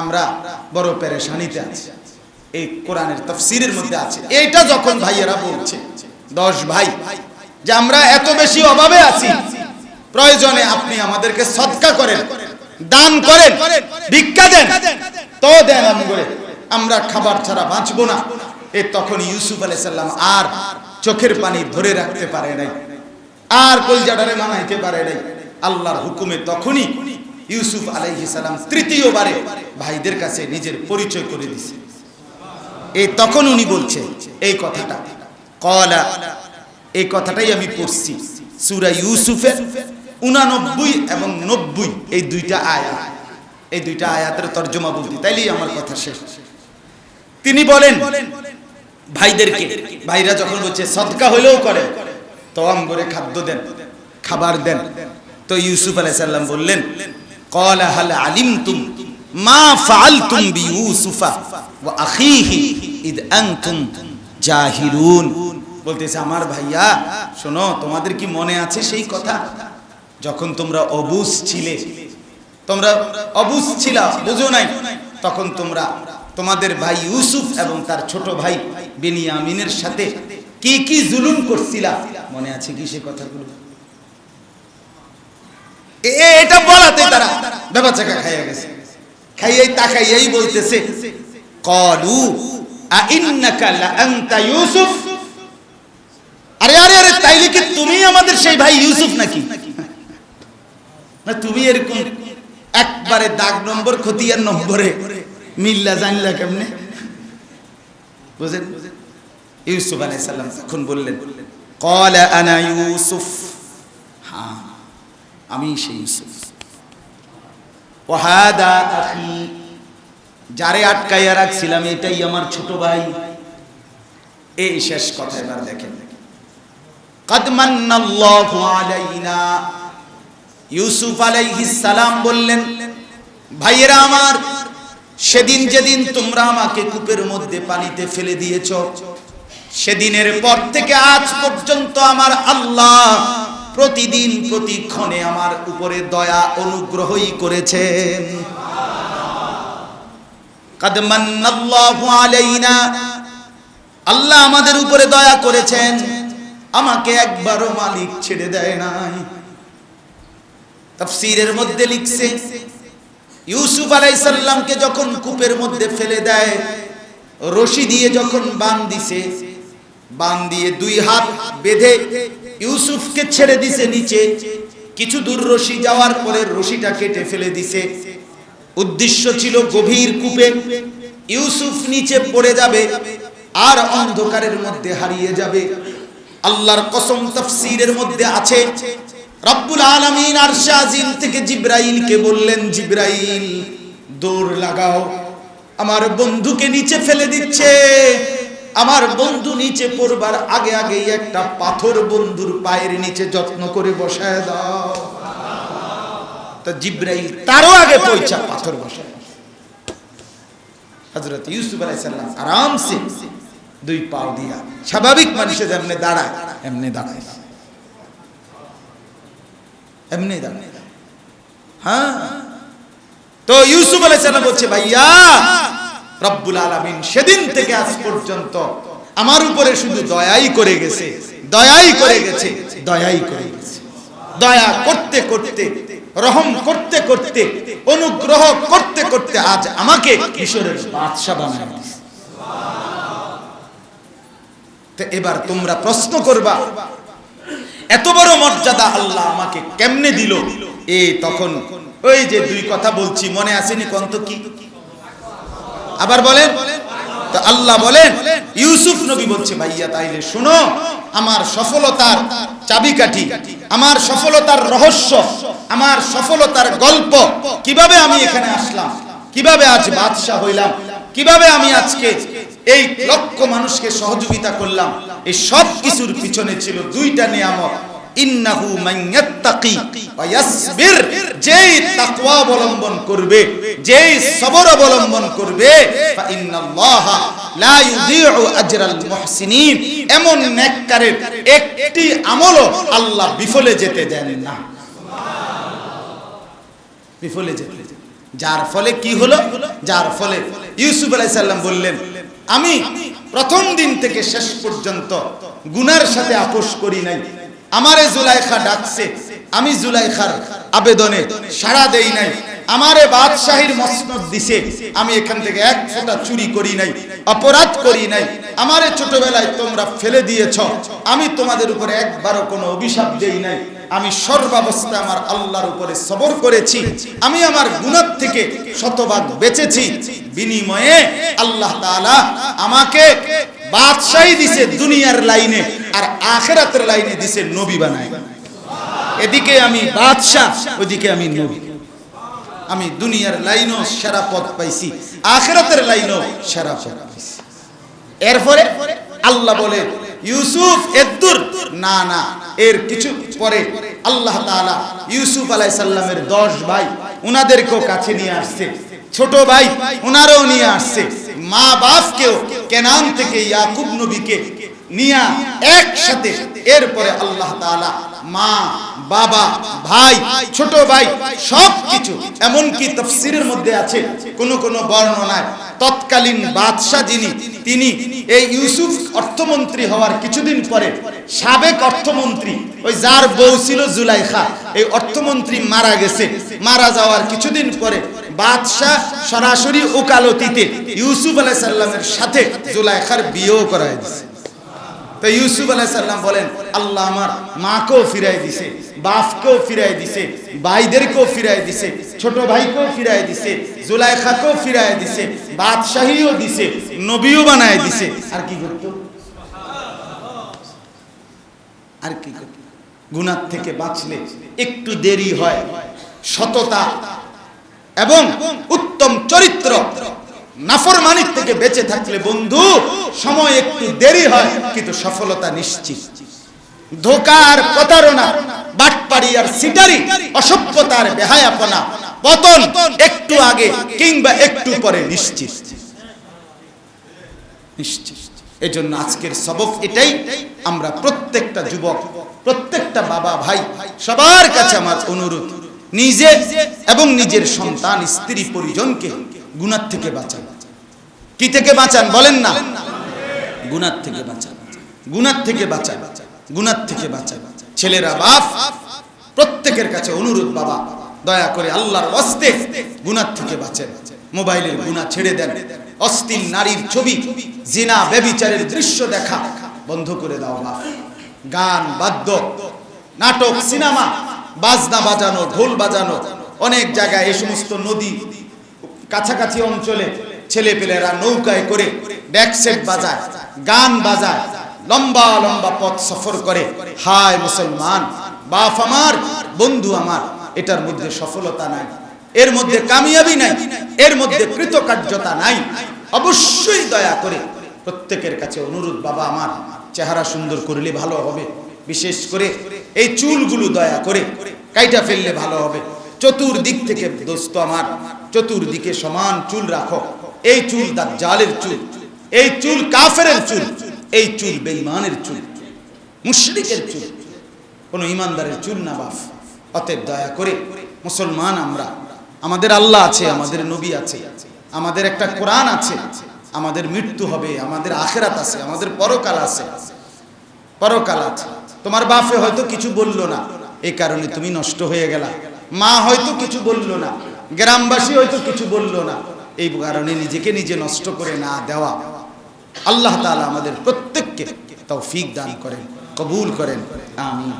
আমরা বড় পেরেশানিতে আছি। এই কোরআনের তফসিরের মধ্যে আছে। এইটা যখন ভাইয়েরা বলছে দশ ভাই যে আমরা এত বেশি অভাবে আছি প্রয়োজনে আপনি আমাদেরকে সৎকা করেন দান করেন ভিক্ষা দেন তো দেন আমগরে আমরা খাবার ছাড়া বাঁচবো না। এ তখন ইউসুফ আলাইহিস সালাম আর চোখের পানি ধরে রাখতে পারে নাই আর কলজাডারে মানাইতে পারে নাই। আল্লাহর হুকুমে তখনই ইউসুফ আলাইহিস সালাম তৃতীয়বারে ভাইদের কাছে নিজের পরিচয় করে দিছে। এই তখন উনি বলছে, এই কথাটা। কলা, এই কথাটাই আমি পড়ছি। সূরা ইউসুফের উনানব্বই এবং নব্বই, এই দুইটা আয়াত। এই দুইটা আয়াতের তর্জমা বলতে, তাইলেই আমার কথা শেষ। তিনি বলেন, ভাইদেরকে, ভাইরা যখন বলছে, সদকা হলেও করে তো করে খাদ্য দেন, খাবার দেন। তো ইউসুফ আলাইহিস সালাম বললেন হাল আলিমতুম মা ফাআলতুম বিইউসুফা ওয়া আখিহি ইদ আনতুম জাহিলুন বলতেছে, আমার ভাইয়া, শোনো, তোমাদের কি মনে আছে সেই কথা? যখন তোমরা ছিলে, তোমরা বুঝো নাই? তখন তোমরা তোমাদের ভাই ইউসুফ এবং তার ছোট ভাই বেনিয়ামিনের সাথে কি কি জুলুম করছিলা? মনে আছে কি সে কথাগুলো? এটা বেবাচাকা খাইয়া গেছে। খাইয়াই বলতেছে, কলু আ ইন্নাকা লা আনতা ইউসুফ? আরে আরে আরে, তাইলে কি তুমি আমাদের সেই ভাই ইউসুফ নাকি? না, তুমি এরকম একবারে দাগ নম্বর, খতিয়ার নম্বরে মিল্লা জানলা কেমনে? বুঝেন? ইউসুফ আলাইহিস সালাম তখন বললেন ক্বালা আনা ইউসুফ? হ্যাঁ আমি সেই ইউসুফ। ওহাদা আখি, যারে আটকাইয়া রাখছিলাম, এটাই আমার ছোট ভাই। এই শেষ কথা, এবার দেখেন। ইউসুফ আলাইহিস সালাম বললেন, ভাইয়েরা আমার, সেদিন যেদিন তোমরা আমাকে কূপের মধ্যে পানিতে ফেলে দিয়েছ, সেদিনের পর থেকে আজ পর্যন্ত আমার আল্লাহ প্রতিদিন প্রতিক্ষণে আমার উপরে দয়া অনুগ্রহই করেছেন। আল্লাহ আমাদের উপরে দয়া করেছেন, আমাকে একবারও মালিক ছেড়ে দেয় নাই। তাফসীরের মধ্যে লিখছে, ইউসুফ আলাইসাল্লামকে যখন কূপের মধ্যে ফেলে দেয়, রশি দিয়ে যখন বান দিছে, বান দিয়ে দুই হাত বেঁধে ইউসুফকে ছেড়ে দিছে নিচে। কিছু দূর রশি যাওয়ার পরে রশিটা কেটে ফেলে দিছে। উদ্দেশ্য ছিল গভীর কূপে। ইউসুফ নিচে পড়ে যাবে, আর অন্ধকারের মধ্যে হারিয়ে যাবে। আল্লাহর কসম তাফসীরের মধ্যে আছে, রব্বুল আলামিন আরশে আজিম থেকে জিব্রাইলকে বললেন, জিব্রাইল, দৌড় লাগাও। আমার বন্ধুকে নিচে ফেলে দিচ্ছে। আমার বন্ধু নিচে পড়বার আগে আগেই একটা পাথর বন্ধুর পায়ের নিচে যত্ন করে বসায় দাও। তা জিব্রাইল তারও আগে পয়সা পাথর বসায়। হযরত ইউসুফ আলাইহিস সালাম আরামসে দুই পাও দিয়া স্বাভাবিক মানুষে যেমনে দাঁড়ায়, এমনি দাঁড়ায়। এমনি দাঁড়ায়। হ্যাঁ? তো ইউসুফ আলাইহিস সালাম বলছে, ভাইয়া রব্বুল আলামিন সেদিন থেকে আজ পর্যন্ত আমার উপরে শুধু দয়াই করে গেছে, দয়াই করে গেছে, দয়াই করে গেছে। দয়া করতে করতে, রহম করতে করতে, অনুগ্রহ করতে করতে আজ আমাকে ঈশ্বরের বাদশা বানায় এবার তোমরা প্রশ্ন করবা, এত বড় মর্যাদা আল্লাহ আমাকে কেমনে দিল? এ তখন ওই যে দুই কথা বলছি, মনে আসেনি কন্ত কি? আবার বলেন, তো আল্লাহ বলেন, ইউসুফ নবী বলছে, ভাইয়া, তাইলে শুনো, আমার সফলতার চাবিকাঠি, আমার সফলতার রহস্য, আমার সফলতার গল্প, কীভাবে আমি এখানে আসলাম, কীভাবে আজ বাদশাহ হইলাম, কীভাবে আমি আজকে এই লক্ষ মানুষকে সহযোগিতা করলাম, এই সব কিছুর পিছনে ছিল দুইটা নিয়ামত, ইন্নাহু মাইয়াত্তাকি যেই তাকওয়া অবলম্বন করবে, যেই সবর অবলম্বন করবে লা ইউযিউ আজরাল মুহসিনিন। এমন নেককারের একটি আমলও আল্লাহ বিফলে যেতে দেন না। বিফলে যেতে যার ফলে কি হলো? যার ফলে ইউসুফ আলাইসাল্লাম বললেন, আমি প্রথম দিন থেকে শেষ পর্যন্ত গুনার সাথে আপোষ করি নাই। আমারে জুলাইখা ডাকছে আমি জুলাইখার আবেদনে সাড়া দেই নাই। আমারে বাদশাহীর মসনদ দিছে। আমি এখান থেকে এক ফোঁটা চুরি করি নাই, অপরাধ করি নাই। আমারে ছোটবেলায় তোমরা ফেলে দিয়েছ। আমি তোমাদের উপরে একবারও কোনো অভিশাপ দেই নাই। আমি সর্বাবস্থা আমার আল্লাহর উপরে সবর করেছি। আমি আমার গুণার থেকে শতভাগ বেঁচেছি। বিনিময়ে আল্লাহ তাআলা আমাকে বাদশাহী দিছে দুনিয়ার লাইনে আর আখেরাতের লাইনে দিছে নবী বানায়। এদিকে আমি বাদশাহ ওদিকে আমি নবী আমি দুনিয়ার লাইনও সেরা পথ পাইছি, আখেরাতের লাইনও সেরা পথ পাইছি। এরপরে আল্লাহ বলে, ইউসুফ এদ্দুর না না, এর কিছু পরে আল্লাহ তাআলা ইউসুফ আলাইহিস সালামের 10 ভাই উনাদেরকেও কাছে নিয়ে আসছে। ছোট ভাই উনারও নিয়ে আসছে। মা বাপকেও কেনান থেকে ইয়াকুব নবীকে নিয়া একসাথে এরপরে আল্লাহ তাআলা মা, বাবা, ভাই, ছোট ভাই সব কিছু এমনকি তফসিরের মধ্যে আছে, কোন কোন বর্ণনায় তৎকালীন বাদশাহ যিনি, তিনি এই ইউসুফ অর্থমন্ত্রী হওয়ার কিছুদিন পরে সাবেক অর্থমন্ত্রী, ওই যার বউ ছিল জুলাইখা, এই অর্থমন্ত্রী মারা গেছে, মারা যাওয়ার কিছুদিন পরে বাদশাহ সরাসরি ওকালতিতে ইউসুফ আলাইহিস সালামের সাথে জুলাইখার বিয়েও করায় দিয়েছে তো ইউসুফ আলাইসাল্লাম বলেন, আল্লাহ আমার মাকেও ফিরাই দিছে, বাপকেও ফিরাই দিছে, ভাইদেরকেও ফিরাই দিছে, ছোট ভাইকেও ফিরাই দিছে, জুলাইখাকেও ফিরাই দিছে, বাদশাহীও দিছে, নবীও বানায় দিছে। আর কি করতো? আর কি করতো? গুনার থেকে বাঁচলে একটু দেরি হয়, সততা এবং উত্তম চরিত্র নাফরমানির থেকে বেঁচে থাকলে বন্ধু, সময় একটু দেরি হয়, কিন্তু সফলতা নিশ্চিত। ধোকার প্রতারণা, বাটপাড়ি আর সিটারি, অসভ্যতার বেহায়াপনা, পতন একটু আগে কিংবা একটু পরে নিশ্চিত। নিশ্চিত। এজন্য আজকের সবক এটাই, আমরা প্রত্যেকটা যুবক, প্রত্যেকটা বাবা ভাই, সবার কাছে আমার অনুরোধ। নিজে এবং নিজের সন্তান, স্ত্রী, পরিজনকে গুনার থেকে বাঁচান। কি থেকে বাঁচান বলেন না? গুনার থেকে বাঁচান। গুনার থেকে বাঁচান। গুনার থেকে বাঁচান। ছেলেরা, বাপ, প্রত্যেকের কাছে অনুরোধ, বাবা, দয়া করে আল্লাহর অস্তে গুনার থেকে বাঁচেন। মোবাইলের গুনাহ ছেড়ে দেন। অস্থির নারীর ছবি, জিনা ব্যবিচারের দৃশ্য দেখা বন্ধ করে দাও, বাপ। গান, বাদ্য, নাটক, সিনেমা বাজনা বাজানো, ঢোল বাজানো, অনেক জায়গায় এই সমস্ত নদী কাছাকাছি অঞ্চলে ছেলে পেলেরা নৌকায় করে ব্যাকসেট বাজায়, গান বাজায়, লম্বা লম্বা পথ সফর করে। হায় মুসলমান, বাপ আমার, বন্ধু আমার, এটার মধ্যে সফলতা নাই, এর মধ্যে কামিয়াবি নাই, এর মধ্যে কৃতকার্যতা নাই। অবশ্যই দয়া করে প্রত্যেকের কাছে অনুরোধ, বাবা আমার, চেহারা সুন্দর করলে ভালো হবে। বিশেষ করে এই চুলগুলো দয়া করে কাইটা ফেললে ভালো হবে। চতুর্দিক থেকে দোস্ত আমার, চতুর্দিকে সমান চুল রাখো। এই চুল জালের চুল, এই চুল কাফেরের চুল, এই চুল বেঈমানের চুল, মুশরিকের চুল। কোনো ইমানদারের চুল না বাপ অতএব দয়া করে মুসলমান আমরা, আমাদের আল্লাহ আছে, আমাদের নবী আছে, আমাদের একটা কোরআন আছে, আমাদের মৃত্যু হবে, আমাদের আখেরাত আছে, আমাদের পরকাল আছে পরকাল আছে। তোমার বাপে হয়তো কিছু বলল না। এই কারণে তুমি নষ্ট হয়ে গেলা। মা হয়তো কিছু বলল না। গ্রামবাসী হয়তো কিছু বলল না। এই কারণে নিজেকে নিজে নষ্ট করে না দেওয়া। আল্লাহ তাআলা আমাদের প্রত্যেককে তৌফিক দান করেন, কবুল করেন। আমিন।